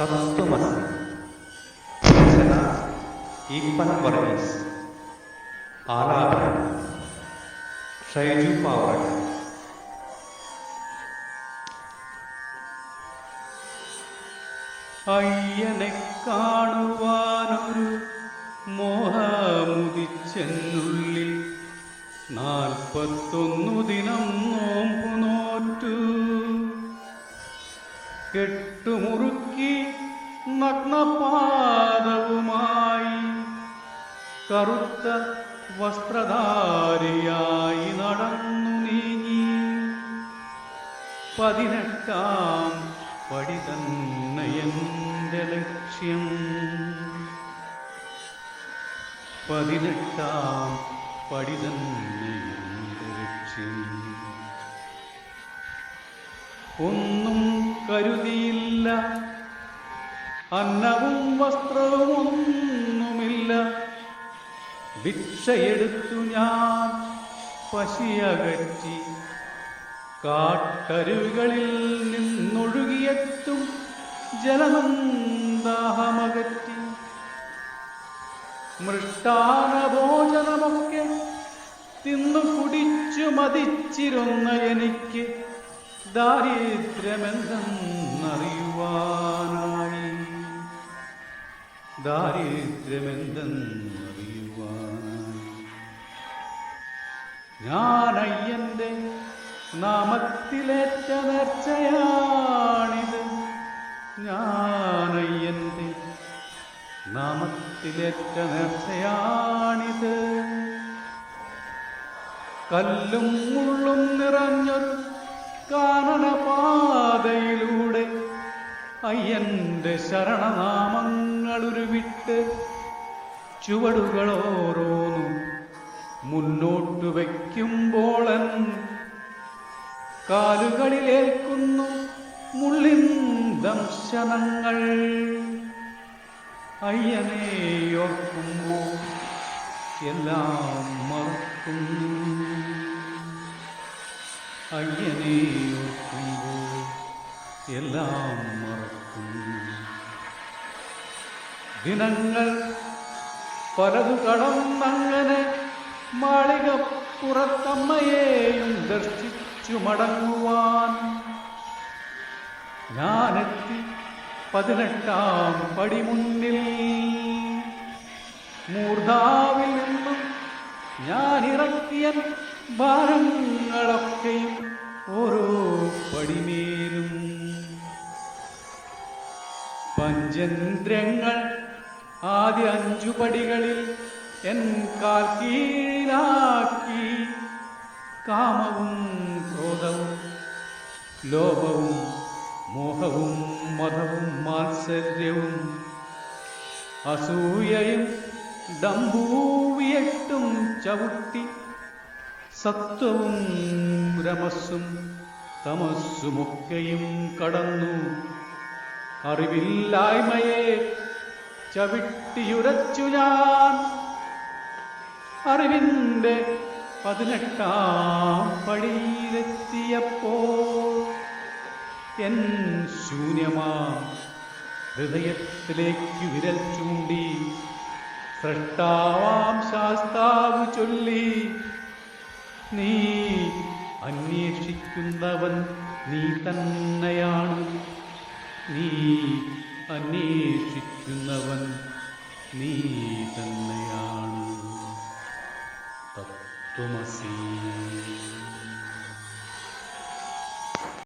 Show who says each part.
Speaker 1: തത്വമസി. രചന ഈപ്പൻ വർഗീസ്. ആലാപനം ഷൈജു പാവറ അയ്യനെ കാണുവാനൊരു മോഹമുദിച്ചെന്നുള്ളിൽ നാൽപ്പത്തൊന്നു ദിനം നോമ്പു നോറ്റു കെട്ടുമുറുക്കി നഗ്നപാദവുമായി കറുത്ത വസ്ത്രധാരിയായി നടന്നു നീങ്ങി. പതിനെട്ടാം പടി തന്നെ എന്റെ ലക്ഷ്യം. പതിനെട്ടാം പടി തന്നെ എന്റെ ലക്ഷ്യം. ഒന്നും കരുതിയില്ല. അന്നവും വസ്ത്രവും ഒന്നുമില്ല ഭിക്ഷയെടുത്തു ഞാൻ പശിയകറ്റി. കാട്ടരുവികളിൽ നിന്നൊഴുകിയെത്തും ജലമം മൃഷ്ടാന ഭോജനമൊക്കെ തിന്നു കുടിച്ചു മതിച്ചിരുന്ന എനിക്ക് ദാരിദ്ര്യമെന്തെന്നറിയുവാനായി. ദാരിദ്ര്യമെന്തെന്നറിയുവാനായി. ഞാനയ്യന്റെ നാമത്തിലേറ്റ നേർച്ചയാണിത്. ഞാനയ്യന്റെ നാമത്തിലേറ്റ നേർച്ചയാണിത്. കല്ലും മുള്ളും നിറഞ്ഞൊരു കാനനപാതയിലൂടെ അയ്യന്റെ ശരണനാമങ്ങൾ ഉരുവിട്ട് ചുവടുകളോരോന്നും മുന്നോട്ടു വയ്ക്കുമ്പോളൻ കാലുകളിലേക്കുന്നു മുള്ളിൻ ദംശനങ്ങൾ. അയ്യനെ ഓർക്കുമ്പോൾ എല്ലാം മറക്കുന്നു അയ്യനെ ഓർക്കുമ്പോൾ എല്ലാം മറക്കുന്നു ദിനങ്ങൾ പലതു കടന്നങ്ങനെ മാളിക പുറത്തമ്മയെയും ദർശിച്ചു മടങ്ങുവാൻ. ഞാനെത്തി പതിനെട്ടാം പടി മുന്നിൽ മൂർധാവിൽ നിന്നും ഞാൻ ഇറക്കിയ ഭാരങ്ങളൊക്കെയും ഓരോ പടിമേലും. പഞ്ചന്ദ്രങ്ങൾ ആദ്യ അഞ്ചു പടികളിൽ എൻ കാൽ കീഴിലാക്കി കാമവും ക്രോധവും ലോഭവും മോഹവും മതവും മാത്സര്യവും അസൂയയും ഡംഭൂവിയട്ടും ചവിട്ടി സത്വവും രമസ്സും തമസ്സുമൊക്കെയും കടന്നു. അറിവില്ലായ്മയെ ചവിട്ടിയുരച്ചു ഞാൻ. അറിവിന്റെ പതിനെട്ടാം പടിയിലെത്തിയപ്പോൾ എൻ ശൂന്യമാ ഹൃദയത്തിലേക്ക് വിരൽ ചൂണ്ടി സൃഷ്ടാവാം ശാസ്താവ് ചൊല്ലി. നീ അന്വേഷിക്കുന്നവൻ നീ തന്നെയാണ്. നീ അന്വേഷിക്കുന്നവൻ നീ തന്നെയാണ്. തത്വമസി.